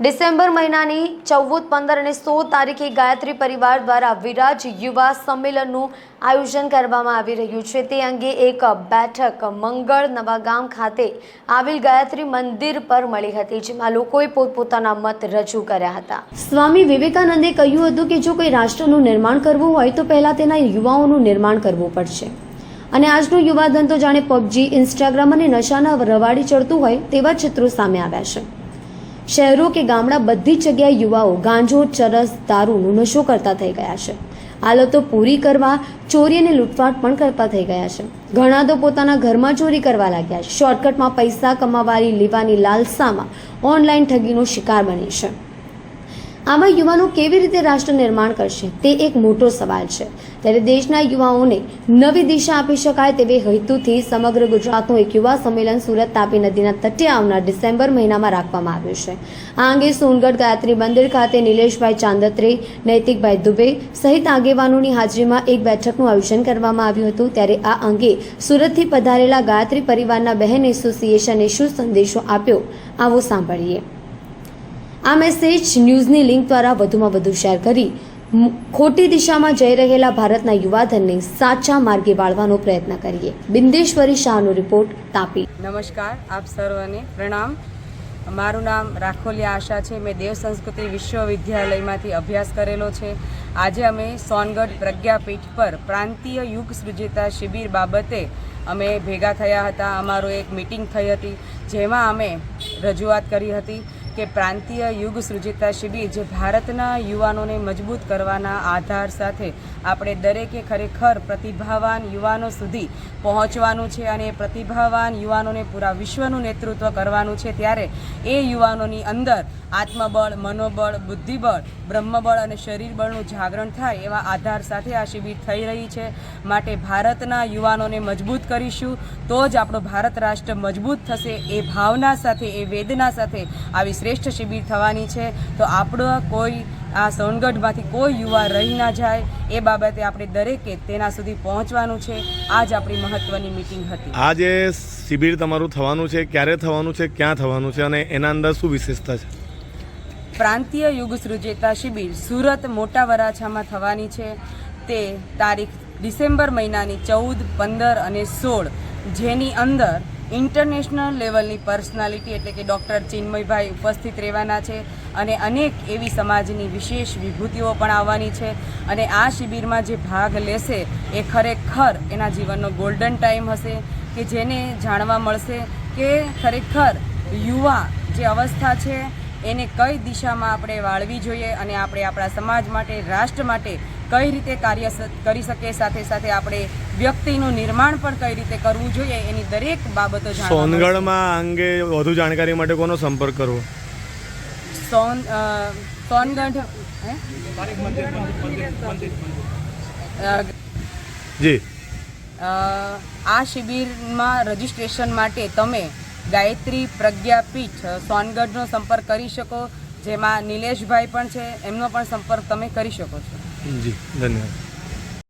December મહિનાની ચૌદ, પંદર અને સોળ તારીખે ગાયત્રી પરિવાર દ્વારા વિરાજ યુવા સંમેલનનું આયોજન કરવામાં આવી રહ્યું છે. તે અંગે એક બેઠક મંગળ નવાગામ ખાતે આવેલ ગાયત્રી મંદિર પર મળી હતી, જેમાં લોકોએ પોતપોતાના મત રજૂ કર્યા હતા. સ્વામી વિવેકાનંદે કહ્યું હતું કે જો કોઈ રાષ્ટ્રનું નિર્માણ કરવું હોય, તો પહેલાં તેના યુવાઓનું નિર્માણ કરવું પડશે. અને આજનો યુવાધન તો જાણે પબજી, ઇન્સ્ટાગ્રામ અને નશાના રવાડી ચડતું હોય, તેવા ચિત્રો સામે આવ્યા છે. શહેરો કે ગામડા બધી જ જગ્યાએ યુવાઓ ગાંજો, ચરસ, દારૂનો નશો કરતા થઈ ગયા છે. હાલતો પૂરી કરવા ચોરી અને લૂંટફાટ પણ કરતા થઈ ગયા છે. ઘણા તો પોતાના ઘરમાં ચોરી કરવા લાગ્યા છે. શોર્ટકટમાં પૈસા કમાવાની લેવાની લાલસામાં ઓનલાઈન ઠગીનો શિકાર બની છે. આવા યુવાનો કેવી રીતે રાષ્ટ્ર નિર્માણ કરશે તે એક મોટો સવાલ છે. ત્યારે દેશના યુવાઓને નવી દિશા આપી શકાય તેવી હેતુથી સમગ્ર ગુજરાતનું એક યુવા સંમેલન સુરત તાપી નદીના તટે આવનાર ડિસેમ્બર મહિનામાં રાખવામાં આવ્યું છે. આ અંગે સોનગઢ ગાયત્રી મંદિર ખાતે નિલેશભાઈ ચાંદત્રે, નૈતિકભાઈ દુબે સહિત આગેવાનોની હાજરીમાં એક બેઠકનું આયોજન કરવામાં આવ્યું હતું. ત્યારે આ અંગે સુરતથી પધારેલા ગાયત્રી પરિવારના બહેન એસોસિએશને શું સંદેશો આપ્યો. આવો સાંભળીએ. આ મેસેજ ન્યૂઝની લિંક દ્વારા વધુમાં વધુ શેર કરી. ખોટી દિશામાં જઈ રહેલા ભારતના યુવાધનને સાચા માર્ગે વાળવાનો પ્રયત્ન કરીએ. બિંદેશ્વરી શાહનો રિપોર્ટ તાપી. નમસ્કાર, આપ સર્વને પ્રણામ. મારું નામ રાખોલિયા આશા છે. મેં દેવ સંસ્કૃતિ વિશ્વવિદ્યાલયમાંથી અભ્યાસ કરેલો છે. આજે અમે સોનગઢ પ્રજ્ઞાપીઠ પર પ્રાંતીય યુગ સૃજેતા શિબિર બાબતે અમે ભેગા થયા હતા. અમારો એક મિટિંગ થઈ હતી, જેમાં અમે રજૂઆત કરી હતી. કે પ્રાંતીય યુગ સૃજિતા શિબિર જે ભારતના યુવાનોને મજબૂત કરવાના આધાર સાથે આપણે દરેકે ખરેખર પ્રતિભાવાન યુવાનો સુધી પહોંચવાનું છે અને પ્રતિભાવાન યુવાનોને પૂરા વિશ્વનું નેતૃત્વ કરવાનું છે ત્યારે એ યુવાનોની અંદર આત્મબળ, મનોબળ, બુદ્ધિબળ, બ્રહ્મબળ અને શરીરબળનું જાગરણ થાય એવા આધાર સાથે આ શિબિર થઈ રહી છે. માટે ભારતના યુવાનોને મજબૂત કરીશું તો જ આપણો ભારત રાષ્ટ્ર મજબૂત થશે એ ભાવના સાથે, એ વેદના સાથે આવી શ્રેષ્ઠ શિબિર થવાની છે. તો આપણો કોઈ આ સોનગઢમાંથી કોઈ યુવા રહી ના જાય એ બાબતે આપણે દરેકે તેના સુધી પહોંચવાનું છે. આજ આપણી મહત્ત્વની મિટિંગ હતી. આ જે શિબિર તમારું થવાનું છે ક્યારે થવાનું છે ક્યાં થવાનું છે અને એના અંદર શું વિશેષતા છે? પ્રાંતીય યુગ સૃજેતા શિબિર સુરત મોટા વરાછામાં થવાની છે. તે તારીખ ડિસેમ્બર મહિનાની ચૌદ પંદર અને સોળ જેની અંદર ઇન્ટરનેશનલ લેવલની પર્સનાલિટી એટલે કે ડૉક્ટર ચિન્મયભાઈ ઉપસ્થિત રહેવાના છે અને અનેક એવી સમાજની વિશેષ વિભૂતિઓ પણ આવવાની છે. અને આ શિબિરમાં જે ભાગ લેશે એ ખરેખર એના જીવનનો ગોલ્ડન ટાઈમ હશે કે જેને જાણવા મળશે કે ખરેખર યુવા જે અવસ્થા છે એને કઈ દિશામાં આપણે વાળવી જોઈએ અને આપણે આપણા સમાજ માટે, રાષ્ટ્ર માટે કઈ રીતે કાર્ય કરી શકે સાથે સાથે આપણે વ્યક્તિનું નિર્માણ પણ કઈ રીતે કરવું જોઈએ એની દરેક બાબતો સોનગઢમાં અંગે વધુ જાણકારી માટે કોનો સંપર્ક કરવો? સોન સોનગઢ હે? જી. આ શિબિરમાં રજિસ્ટ્રેશન માટે તમે ગાયત્રી પ્રજ્ઞાપીઠ સોનગઢનો સંપર્ક કરી શકો જેમાં નિલેશભાઈ પણ છે એમનો પણ સંપર્ક તમે કરી શકો છો. જી ધન્યવાદ